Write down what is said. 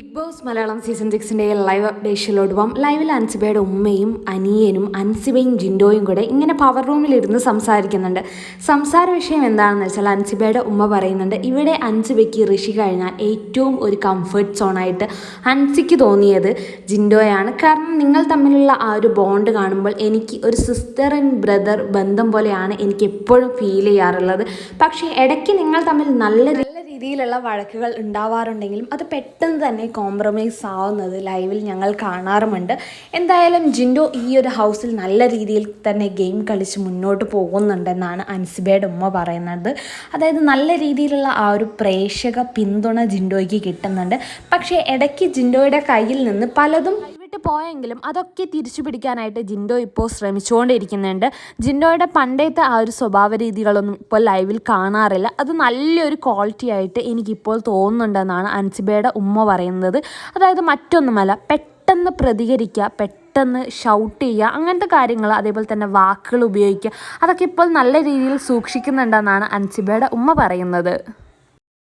Big Boss Malayalam season സിക്സിന്റെ live അപ്ഡേഷനിലോട്ട് പോകാം ലൈവിൽ അൻസിബയുടെ ഉമ്മയും അനിയനും അൻസിബയും ജിൻഡോയും കൂടെ ഇങ്ങനെ പവർ റൂമിലിരുന്ന് സംസാരിക്കുന്നുണ്ട്. സംസാര വിഷയം എന്താണെന്ന് വെച്ചാൽ അൻസിബയുടെ ഉമ്മ പറയുന്നുണ്ട് ഇവിടെ അൻസിബയ്ക്ക് ഋഷി കഴിഞ്ഞാൽ ഏറ്റവും ഒരു കംഫർട്ട് സോണായിട്ട് അൻസിക്ക് തോന്നിയത് ജിൻഡോയാണ്. കാരണം നിങ്ങൾ തമ്മിലുള്ള ആ ഒരു ബോണ്ട് കാണുമ്പോൾ എനിക്ക് ഒരു സിസ്റ്റർ ആൻഡ് ബ്രദർ ബന്ധം പോലെയാണ് എനിക്ക് എപ്പോഴും ഫീൽ ചെയ്യാറുള്ളത്. പക്ഷേ ഇടയ്ക്ക് നിങ്ങൾ തമ്മിൽ നല്ല രീതിയിലുള്ള വഴക്കുകൾ ഉണ്ടാവാറുണ്ടെങ്കിലും അത് പെട്ടെന്ന് തന്നെ കോംപ്രമൈസ് ആവുന്നത് ലൈവിൽ ഞങ്ങൾ കാണാറുമുണ്ട്. എന്തായാലും ജിൻഡോ ഈ ഒരു ഹൗസിൽ നല്ല രീതിയിൽ തന്നെ ഗെയിം കളിച്ച് മുന്നോട്ട് പോകുന്നുണ്ടെന്നാണ് അൻസിബയുടെ ഉമ്മ പറയുന്നത്. അതായത് നല്ല രീതിയിലുള്ള ആ ഒരു പ്രേക്ഷക പിന്തുണ ജിൻഡോയ്ക്ക് കിട്ടുന്നുണ്ട്. പക്ഷേ ഇടയ്ക്ക് ജിൻഡോയുടെ കയ്യിൽ നിന്ന് പലതും വിട്ട് പോയെങ്കിലും അതൊക്കെ തിരിച്ചു പിടിക്കാനായിട്ട് ജിൻഡോ ഇപ്പോൾ ശ്രമിച്ചുകൊണ്ടിരിക്കുന്നുണ്ട്. ജിൻഡോയുടെ പണ്ടത്തെ ആ ഒരു സ്വഭാവ രീതികളൊന്നും ഇപ്പോൾ ലൈവിൽ കാണാറില്ല. അത് നല്ലൊരു ക്വാളിറ്റി ആയിട്ട് എനിക്കിപ്പോൾ തോന്നുന്നുണ്ടെന്നാണ് അൻസിബയുടെ ഉമ്മ പറയുന്നത്. അതായത് മറ്റൊന്നുമല്ല പെട്ടെന്ന് പ്രതികരിക്കുക പെട്ടെന്ന് ഷൗട്ട് ചെയ്യുക അങ്ങനത്തെ കാര്യങ്ങൾ അതേപോലെ തന്നെ വാക്കുകൾ ഉപയോഗിക്കുക അതൊക്കെ ഇപ്പോൾ നല്ല രീതിയിൽ സൂക്ഷിക്കുന്നുണ്ടെന്നാണ് അൻസിബയുടെ ഉമ്മ പറയുന്നത്.